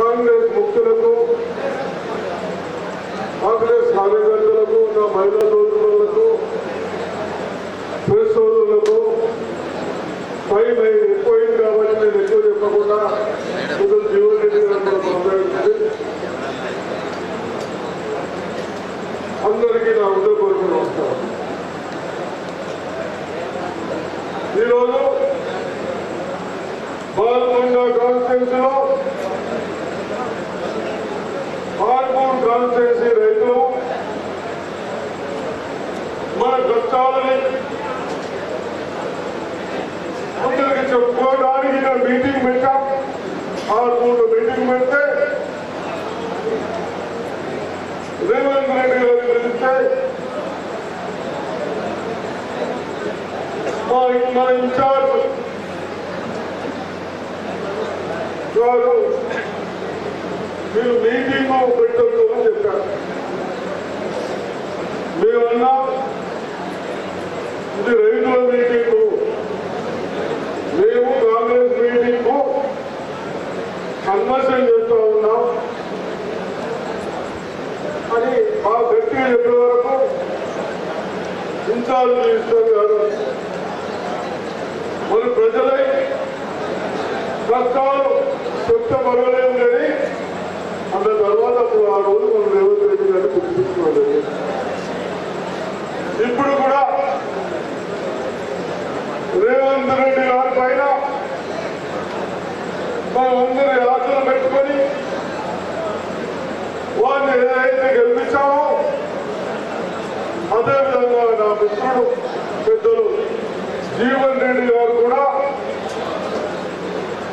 కాంగ్రెస్ ముక్తులకు కాంగ్రెస్ కార్యకర్తలకు నా మహిళా సోదరులకు ప్రెస్ సోదరులకు టైం అయింది ఎక్కువైంది కాబట్టి నేను ఎక్కువ చెప్పకుండా కొంచెం జీవన్ రెడ్డి గారు కూడా అందరికీ నా హృదయపూర్వక నమస్కారం. ఈరోజు బాల్కొండ కాన్స్టిట్యూన్సీలో లో ఆర్మూర్ కాన్స్టిట్యూన్సీ రైతులు మన కష్టాలని అందరికి చెప్పుకోవడానికి ఇక్కడ మీటింగ్ పెట్టాం ఆర్మూర్ మీటింగ్ పెడితే రేవంత్ రెడ్డి గారు పిలిస్తే మా మన ఇన్ఛార్జ్ గారు మీరు మీటింగ్ పెట్టొద్దు అని చెప్పారు. మేమన్నా ఇది రైతుల మీటింగు. మేము కాంగ్రెస్ మీటింగు కన్వర్షన్ చేస్తూ ఉన్నాం. అని మా గట్టిగా చెప్పే వరకు ఇన్ఛార్జ్ మినిస్టర్ గారు మన ప్రజలై కష్టాలు చెప్తే పర్వాలేదు కానీ అంత తర్వాత అప్పుడు ఆ రోజు మనం రేవంత్ రెడ్డి గారిని ఇప్పుడు కూడా రేవంత్ రెడ్డి గారి పైన అందరి ఆశలు పెట్టుకొని వారిని ఏదైతే గెలిపించామో అదేవిధంగా నా మిత్రుడు పెద్దలు జీవన్ రెడ్డి గారు కూడా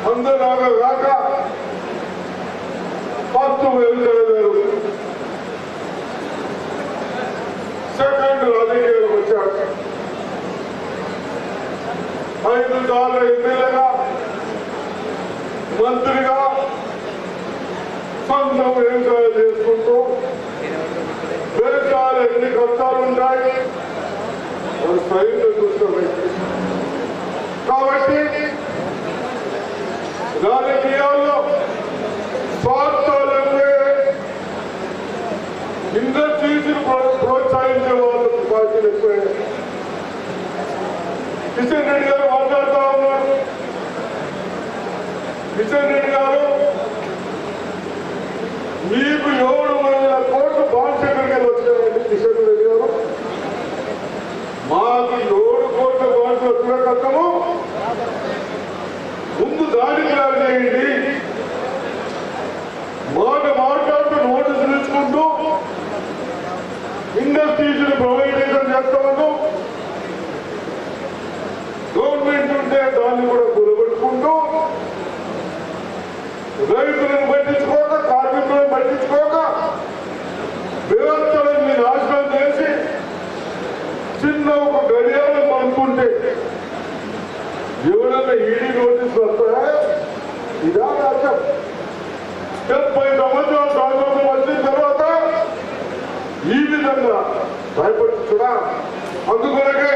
అందరాగా కాక ఫస్ట్ వెళ్తారు సెకండ్ రాజకీయాలకు వచ్చాడు ఐదు సార్లు ఎమ్మెల్యేగా మంత్రిగా సొంత వ్యవసాయం చేసుకుంటూ వ్యవసాయాలు ఎన్ని కష్టాలు ఉంటాయి? అది సైన్య దృష్టమైంది కాబట్టి రాజకీయాల్లో స్వార్థ ఇండస్ట్రీస్ని ప్రోత్సహించే వాళ్ళు పార్టీలు ఎక్కువ. కిషన్ రెడ్డి గారు మాట్లాడుతూ ఉన్నారు. కిషన్ రెడ్డి గారు మీకు ఏడు వందల కోట్లు బాండ్ సెక్రటరీ వచ్చారండి కిషన్ రెడ్డి గారు? మాకు ఏడు కోట్ల బాండ్స్ వచ్చిన కట్టము ముందు దాడికి రాజేయండి మాట మాట్లాడుతూ నోటీసులు ఇచ్చుకుంటూ ఇండస్ట్రీస్ ప్రైవేటైజేషన్ చేస్తామను. గవర్నమెంట్ ఉంటే దాన్ని కూడా గురబెట్టుకుంటూ రైతులను పట్టించుకోక కార్మికులను పట్టించుకోక వ్యవస్థలను నాశనం చేసి చిన్న ఒక గడియారం అనుకుంటే ఎవరైనా ఈడీ నోటీసులు వస్తాయా ఇదా రాజ్యం డెబ్బై సంవత్సరాలు స్వాతంత్రం వచ్చిన ఈ విధంగా భయపడుతున్నా. అందుకొరకే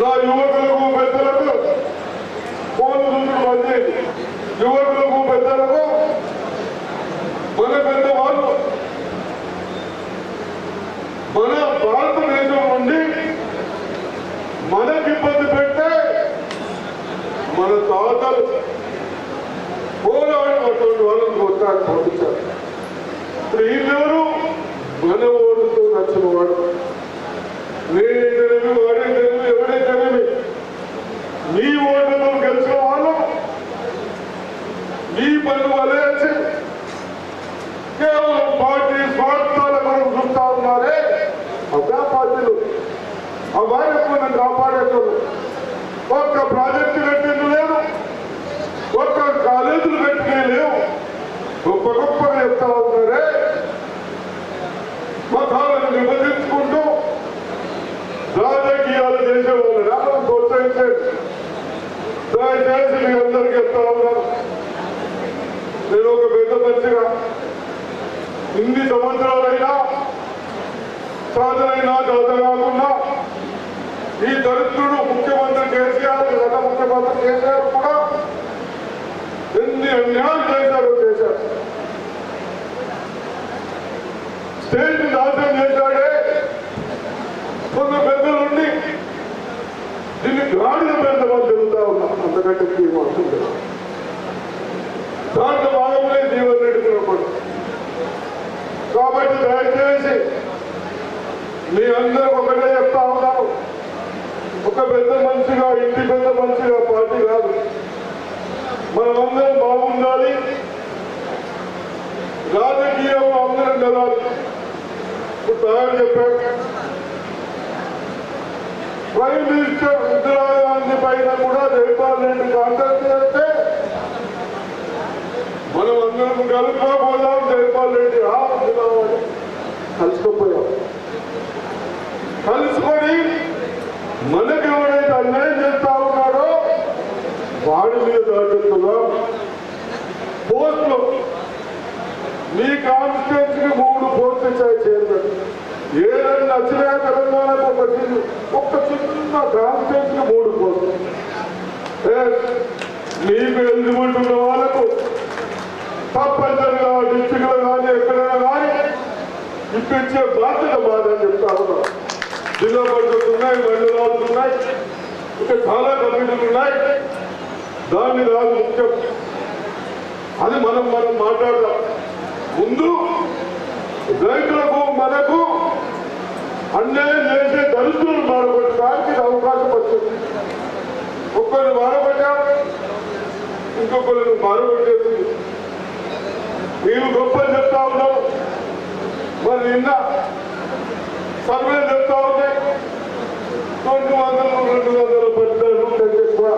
నా యువకులకు పెద్దలకు ఫోన్ చూసిన మంది యువకులకు పెద్దలకు మన పెద్దవాళ్ళు మన భారతదేశం నుండి మనకి ఇబ్బంది పెడితే మన తాతలు పోరాడినటువంటి వాళ్ళని కొట్టాడు పంపించారు ఇప్పుడు వీళ్ళెవరు మన ఓటుతో నచ్చిన వాడు దయచేసి దయచేసి పెద్ద మంచిగా ఇన్ని సంవత్సరాలైనా సాధనైనా జాత కాకుండా ఈ దరిద్రుడు ముఖ్యమంత్రి కేసీఆర్ గత ముఖ్యమంత్రి కేసీఆర్ కూడా చేశారు చేశారు స్టేట్ నాశనం చేశాడే. కొంత పెద్దలు ఉండి దీన్ని గాడిద పెడతామని జరుగుతా ఉన్నాం. అంతకంటే ఈ మాత్రం దాంట్లో భాగంలో జీవన్ రెడ్డి కూడా కాబట్టి దయచేసి మీ అందరూ ఒకటే చెప్తా ఉన్నాను. ఒక పెద్ద మనిషిగా ఇంటి పెద్ద మనిషిగా పార్టీ కాదు. మనమందరం బాగుండాలి. రాజకీయం అందరం కదాలి ఇప్పుడు తయారు చెప్పాడు ప్రైమ్ మినిస్టర్ ఇందిరాగాంధీ పైన కూడా జైపాల్ రెడ్డి కాంటాక్ట్ చేస్తే మనం అందరం కలుపుకోపోదాం జైపాల్ రెడ్డి. కలుసుకోపోయాం. కలుసుకొని మనకు ఎవరైతే అన్యాయం చేస్తా ఉన్నాడో వాడి మీద దాటిస్తున్నాం పోస్టులు మీ కాన్స్టిట్యూన్సీ మూడు పోస్టులు ఇచ్చాయి చైర్మన్ ఏదైనా నచ్చినా తెలంగాణకు ఒక చిన్న ఒక్క చిన్న కాన్స్టిట్యూన్సీ మూడు పోస్టులు ఏ, మీకు ఎలిజిబిలిటీ ఉన్న వాళ్ళకు తప్పనిసరిగా డిస్టిక్లో కానీ ఎక్కడైనా కానీ ఇప్పించే బాధ్యత మాదని చెప్తా ఉన్నాం. జిల్లా పరిషత్ ఉన్నాయి మండలాలు ఉన్నాయి ఇంకా చాలా కమిటీలు ఉన్నాయి. దాన్ని రాదు ముఖ్యం. అది మనం మనం మాట్లాడదాం. ముందు రైతులకు మనకు అన్యాయం చేసే దళితులను మారబట్టడానికి అవకాశం వచ్చింది. ఒక్కరిని మారబట్టాం ఇంకొకరిని మారబట్టేసింది మేము గొప్ప చెప్తా ఉన్నాం మరి నిన్న సర్వే చెప్తా ఉంటే రెండు వందలు రెండు వందల పద్నాలుగు కంటే ఎక్కువ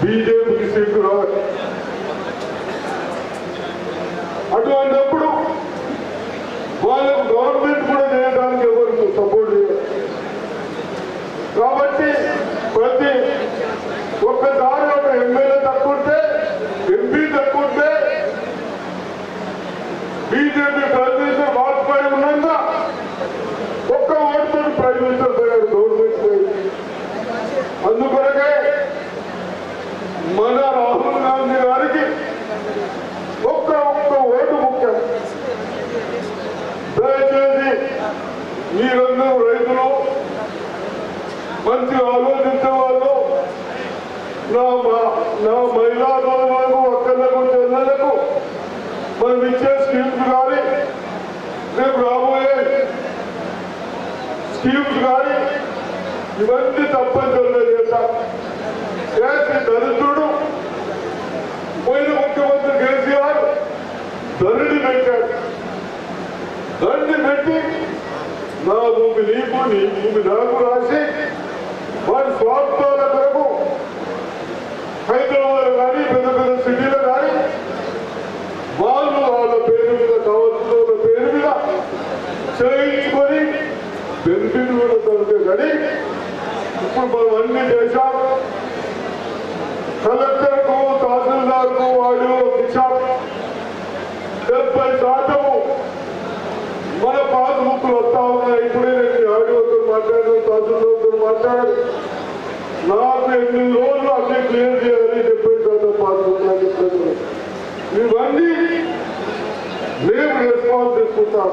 బీజేపీకి సీట్లు రావాలి. అటువంటి వాళ్ళకు గవర్నమెంట్ కూడా చేయడానికి ఎవరు సపోర్ట్ చేయరు. కాబట్టి ప్రతి ఒక్కసారి ఒక ఎమ్మెల్యే తక్కువంటే ఎంపీ తక్కువంటే బీజేపీ ప్రైమ్ మినిస్టర్ వాజ్పేయి ఉన్నాక ఒక్క ఓటుతో ప్రైమ్ మినిస్టర్ పోయాడు గవర్నమెంట్ పోయింది అందుకొరకే మన రాహుల్ గాంధీ గారికి ఒక్క ఒక్క ఓటు ముఖ్యం దయచేసి మీరందరూ రైతులు మంచి ఆలోచించే వాళ్ళు నా మా- నా మహిళా సోదరులకు అక్కలకు చెల్లెలకు మనం ఇచ్చే స్కీమ్స్ కానీ రేపు రాబోయే స్కీమ్స్ కానీ ఇవన్నీ తప్పనిసరిగా చేస్తాం చేసి పోయిన ముఖ్యమంత్రి కేసీఆర్ ధరణి పెట్టాడు. ధరణి పెట్టి నా భూమి నీకు నీ భూమి నాకు రాసి వారి స్వార్థాల కొరకు హైదరాబాద్ కానీ పెద్ద పెద్ద సిటీలో కానీ వాళ్ళు వాళ్ళ పేరు మీద కావాల్సిన పేరు మీద చేయించుకొని బెనిఫిట్ కూడా దొరికే కానీ ఇప్పుడు మనం అన్ని చేశాం. కలెక్టర్కు తహసీల్దార్కు వాడు ఇచ్చాం. డెబ్బై శాతము మన పాస్బుక్లు వస్తా ఉన్నాయి. ఇప్పుడే నేను ఆడియోతో మాట్లాడాను తహసీల్దార్తో మాట్లాడాను. నాకు ఎన్ని రోజులు అన్నీ క్లియర్ చేయాలి డెబ్బై శాతం పాస్బుక్ ఇవన్నీ మేము రెస్పాన్స్ తీసుకుంటాం.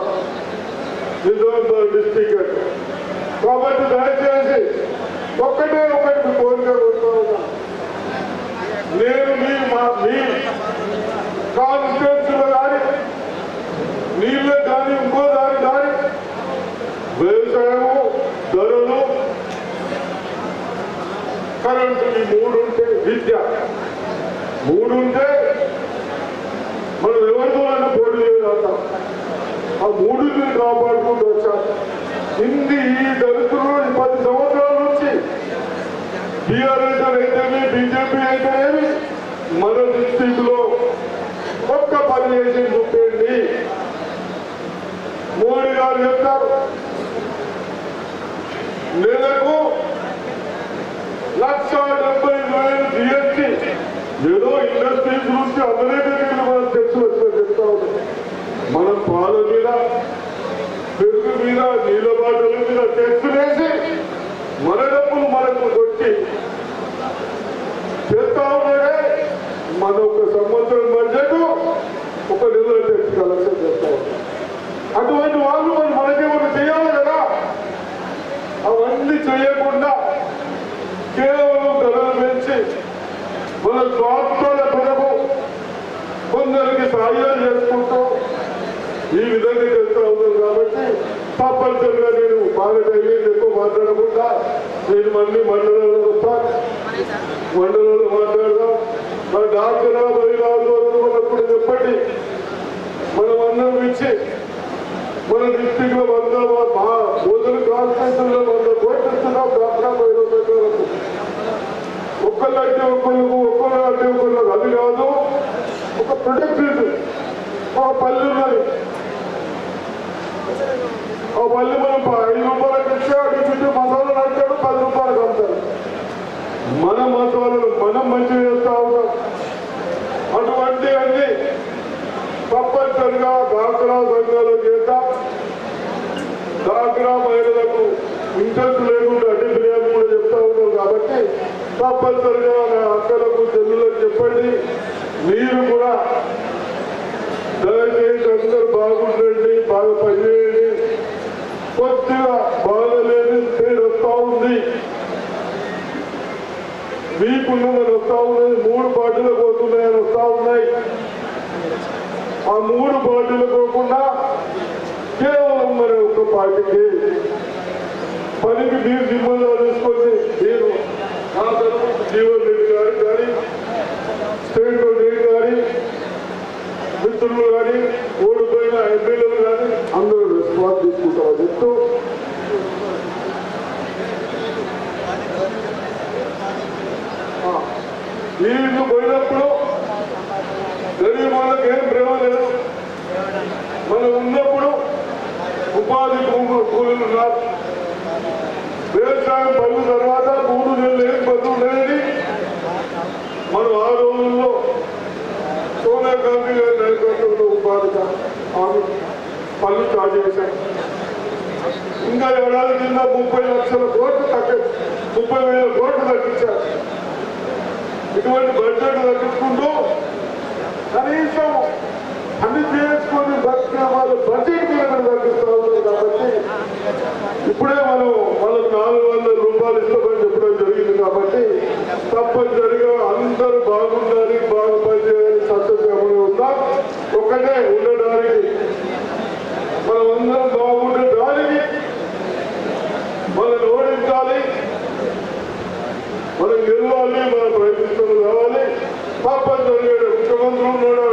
నిజామాబాద్ డిస్టిక్ కాబట్టి దయచేసి ఒక్కటే ఒకటి కోరిక కోరుతా ఉన్నా. నేను మీ మా మీ కాన్స్టిట్యూన్సీలో కానీ నీళ్ళకి కానీ ఇంకో దాని కానీ వ్యవసాయము ధరలు కరెంటు ఈ మూడు ఉంటే విద్య మూడు ఉంటే మనం ఎవరితో పోటీ చేయగలుగుతాం. ఆ మూడుని కాపాడుకుంటూ వచ్చారు. హిందీ ఈ దళితులు ఈ పది సంవత్సరాల నుంచి టీఆర్ఎస్ అయితేనే బీజేపీ అయితేనేమి మన డిస్టిక్లో ఒక్క పని చేసింది చూపేయండి మోడీ గారు చెప్తారు నెలకు లక్ష డెబ్బై వేలు జిఎస్టీ ఏదో ఇండస్ట్రీస్ నుంచి అమెరికా మనం తెచ్చి వచ్చిన చెప్తా ఉన్నాం మన పాల మీద పెరుగు మీద నీళ్ళ బాటల మీద టెక్స్ వేసి మన డబ్బులు మనకు కొట్టి చేస్తా ఉన్నాడే మన ఒక సంవత్సరం బడ్జెట్ ఒక నెల టెక్స్ కలెక్షన్ చేస్తా ఉన్నాం అటువంటి వాళ్ళు స్థాయిలో చేసుకుంటూ ఈ విధంగా చేస్తూ ఉన్నాను కాబట్టి తప్పనిసరిగా నేను అయ్యేది ఎక్కువ మాట్లాడకుండా నేను మళ్ళీ మండలంలో వస్తా. మండలంలో మాట్లాడదాం. మన డాక్టర్ మహిళలు ఉన్నప్పుడు చెప్పండి. మనం అందరం ఇచ్చి మన డిస్టిక్లో వంద మా మొదలు కాన్స్టిట్యూషన్లో వంద కోట్లు ఇస్తున్నాం డాక్టర్ మహిళలకు ఒక్కళ్ళంటే ఒక్కళ్ళకు ఒక్కళ్ళు అంటే ఒక్కళ్ళకు అది కాదు. ఒక ప్రొడక్ట్ ఒక పల్లె ఉన్నది. ఆ పల్లె మనం ఐదు రూపాయలకు ఇస్తే అటు చుట్టూ మసాలా నచ్చాడు పది రూపాయలకు అమ్ముతారు మన మసాలాలు మనం మంచి చేస్తా ఉన్నాం అటువంటి అన్ని తప్పనిసరిగా డాక్రా సంఘాలు చేద్దాం డాక్రా మహిళలకు ఇంట్రెస్ట్ లేకుండా అడ్డి ఫిర్యాదు కూడా చెప్తా ఉన్నాం కాబట్టి తప్పనిసరిగా నా అక్కలకు చెల్లులకు చెప్పండి. మీరు కూడా దయచేసి అందరూ బాగుండండి బాగా పనిచేయండి కొద్దిగా బాగలేని పేరు వస్తా ఉంది. మీకున్నదని వస్తా ఉన్నది మూడు బాటిలు పోతున్నాయని వస్తా ఉన్నాయి. ఆ మూడు బాటిలు పోకుండా కేవలం మరి ఒక పార్టీకి పనికి మీరు జిమ్మలు తీసుకొని నేను నా తరఫు జీవన్ రెడ్డి గారు కానీ స్టేట్ రెడ్డి కానీ మిత్రులు కానీ ఓడిపోయిన ఎమ్మెల్యేలు కానీ అందరూ రెస్పాన్స్ తీసుకుంటామని చెప్తూ ఆ, వీళ్ళు పోయినప్పుడు గరీబ్ వాళ్ళకి ఏం ప్రేమ లేదు మనం ఉన్నప్పుడు ఉపాధి కూలీలు ఉన్నారు. వ్యవసాయం పనుల తర్వాత మూడు నెలలు ఏం పనులు ఉండేది మనం ఆ రోజుల్లో సోనియా గాంధీ గారి నాయకత్వంలో ఉపాధి ఆమె పనులు స్టార్ట్ చేశాను ఇంకా ఏడాది కింద ముప్పై లక్షల కోట్లు తగ్గి ముప్పై వేల కోట్లు తగ్గించారు. ఇటువంటి బడ్జెట్ తగ్గించుకుంటూ కనీసం అన్ని చేసుకొని వాళ్ళు బడ్జెట్ మీద కూడా తగ్గిస్తా ఉన్నారు కాబట్టి ఇప్పుడే మనం వాళ్ళకి నాలుగు వందల రూపాయలు ఇస్తామని చెప్పడం జరిగింది కాబట్టి తప్పనిసరిగా అందరూ బాగుండాలి బాగా పనిచేయాలి సత్యమని ఉందా ఒకటే ఉండడానికి మనం అందరం బాగుండడానికి మనల్ని ఓడించాలి మనం గెలవాలి మన రావాలి. పాపం తప్పనిసరిగా ముఖ్యమంత్రులు ఉన్నాడు